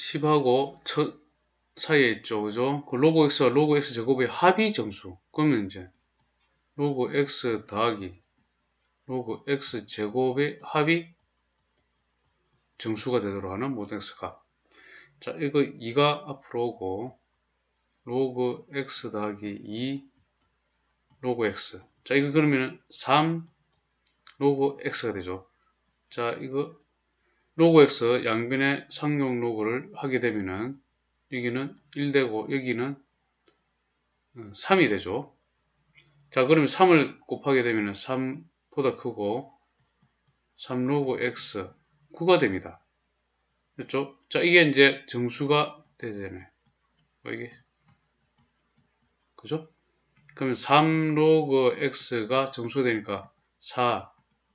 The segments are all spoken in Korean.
10하고 첫 사이에 있죠. 그죠? 그 로그 x와 로그 x 제곱의 합이 정수. 그러면 이제 로그 x 더하기 로그 x 제곱의 합이 정수가 되도록 하는 모든 x값. 자, 이거 2가 앞으로 오고 로그 x 더하기 2 로그 x. 자, 이거 그러면 3 로그 x가 되죠. 자, 이거 로그 x 양변의 상용 로그를 하게 되면은 여기는 1 되고 여기는 3이 어, 되죠. 자, 그러면 3을 곱하게 되면은 3보다 크고 3 로그 x 9가 됩니다. 그렇죠? 자, 이게 이제 정수가 되잖아요. 뭐 이게 그죠? 그러면 3 로그 x가 정수가 되니까 4,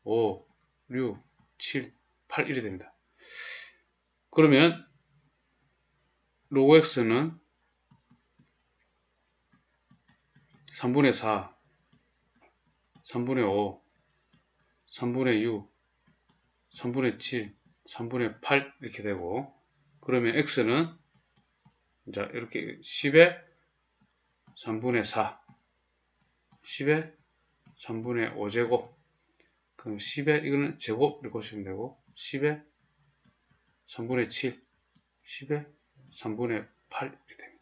5, 6, 7, 8 이렇게 됩니다. 그러면 로그 x는 3분의 4, 3분의 5, 3분의 6, 3분의 7, 3분의 8 이렇게 되고 그러면 x는 자 이렇게 10에 3분의 4 10에 3분의 5제곱. 그럼 10에 이거는 제곱 이렇게 보시면 되고 10에 3분의 7 10에 3분의 8 이렇게 됩니다.